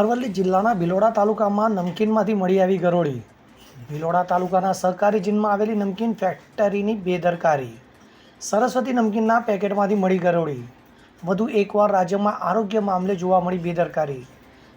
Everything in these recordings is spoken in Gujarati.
અરવલ્લી જિલ્લાના ભિલોડા તાલુકામાં નમકીનમાંથી મળી આવી ગરોળી. ભિલોડા તાલુકાના સહકારી જીનમાં આવેલી નમકીન ફેક્ટરીની બેદરકારી. સરસ્વતી નમકીનના પેકેટમાંથી મળી ગરોળી. વધુ એકવાર રાજ્યમાં આરોગ્ય મામલે જોવા મળી બેદરકારી.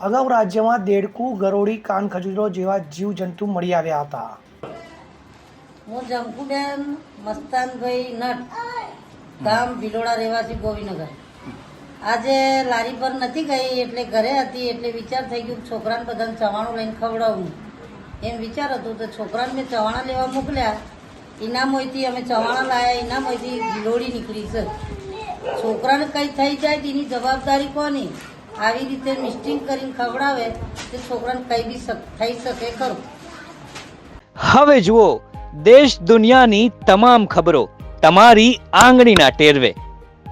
અગાઉ રાજ્યમાં દેડકું, ગરોળી કાન ખજૂરો જેવા જીવજંતુ મળી આવ્યા હતા. હું જંકુબેન મસ્તાનભાઈ નટ ગામ ભિલોડા રહેવાસી ગોવીનગર. આજે લારી પર નથી ગઈ, એટલે ઘરે હતી, એટલે વિચાર થઈ ગયો છોકરાને બધાને ચવાણું લઈને ખવડાવું. એમ વિચાર હતો તો છોકરાને મેં ચવાણા લેવા મોકલ્યા. ઇનામોયથી અમે ચવાણા લાયા ઇનામોયથી ગિલોડી નીકળી છે. છોકરાને કંઈ થઈ જાય તેની જવાબદારી કોની? આવી રીતે મિસ્ટિંગ કરીને ખવડાવે તે છોકરાને કંઈ બી થઈ શકે ખરું. હવે જુઓ, દેશ દુનિયાની તમામ ખબરો તમારી આંગળીના ટેરવે.